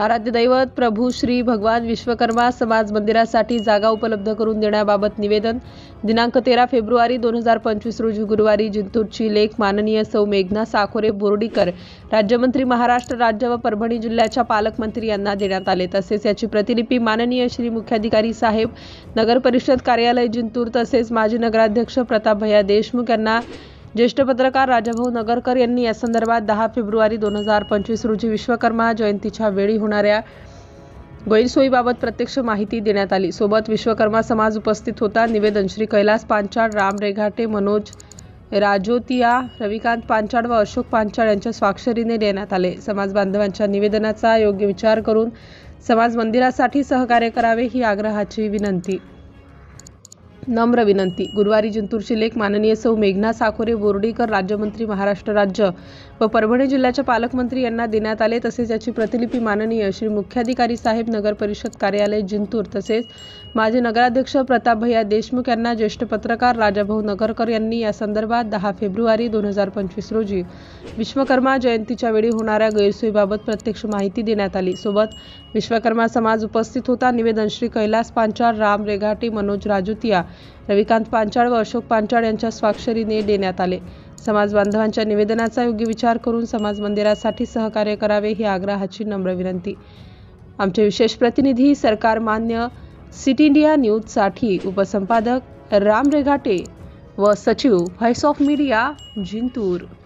आराध्य दैवत प्रभू श्री भगवान विश्वकर्मा समाज मंदिरासाठी जागा उपलब्ध करून देण्याबाबत निवेदन. दिनांक तेरा फेब्रुवारी दोन हजार पंचवीस रोजी गुरुवारी जिंतूरची लेख माननीय सौ मेघना साखोरे बोर्डीकर राज्यमंत्री महाराष्ट्र राज्य व परभणी जिल्ह्याच्या पालकमंत्री यांना देण्यात आले. तसेच याची प्रतिलिपी माननीय श्री मुख्याधिकारी साहेब नगर परिषद कार्यालय जिंतूर तसेच माजी नगराध्यक्ष प्रतापभैया देशमुख यांना ज्येष्ठ पत्रकार राजाभाऊ नगरकर यांनी या संदर्भात दहा फेब्रुवारी दोन हजार पंचवीस रोजी विश्वकर्मा जयंतीच्या वेळी होणाऱ्या गैरसोयीबाबत प्रत्यक्ष माहिती देण्यात आली. सोबत विश्वकर्मा समाज उपस्थित होता. निवेदन श्री कैलास पांचाळ राम रेघाटे मनोज राजोतिया रविकांत पांचाळ व अशोक पांचाळ यांच्या स्वाक्षरीने देण्यात आले. समाज बांधवांच्या निवेदनाचा योग्य विचार करून समाज मंदिरासाठी सहकार्य करावे ही आग्रहाची विनंती. नम्र विनंती. गुरुवारी जिंतूरची लेख माननीय सौ मेघना साखोरे बोर्डीकर राज्यमंत्री महाराष्ट्र राज्य व परभणी जिल्ह्याच्या पालकमंत्री यांना देण्यात आले तसेच याची प्रतिलिपी माननीय श्री मुख्याधिकारी साहेब नगर परिषद कार्यालय जिंतूर तसेच माजी नगराध्यक्ष प्रतापभैया देशमुख यांना ज्येष्ठ पत्रकार राजाभाऊ नगरकर यांनी या संदर्भात दहा फेब्रुवारी दोन हजार पंचवीस रोजी विश्वकर्मा जयंतीच्या वेळी होणाऱ्या गैरसोयीबाबत प्रत्यक्ष माहिती देण्यात आली. सोबत विश्वकर्मा समाज उपस्थित होता. निवेदन श्री कैलास पांचाळ राम रेघाटे मनोज राजुतिया रविकांत पांचाळ व अशोक पांचाळ यांच्या स्वाक्षरीने देण्यात आले. समाज बांधवांच्या निवेदनाचा योग्य विचार करून समाज मंदिरासाठी सहकार्य करावे ही आग्रहाची नम्र विनंती. आमचे विशेष प्रतिनिधी सरकार मान्य सिटी इंडिया न्यूजसाठी उपसंपादक राम रेघाटे व सचिव व्हॉइस ऑफ मीडिया जिंतूर.